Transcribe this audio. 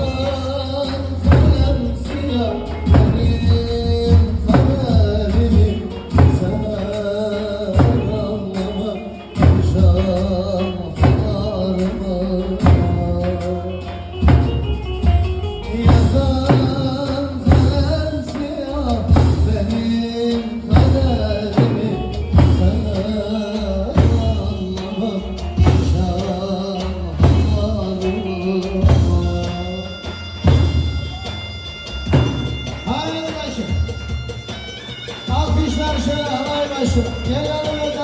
oh, oh, oh. Şöyle halay başı. Gel yanıma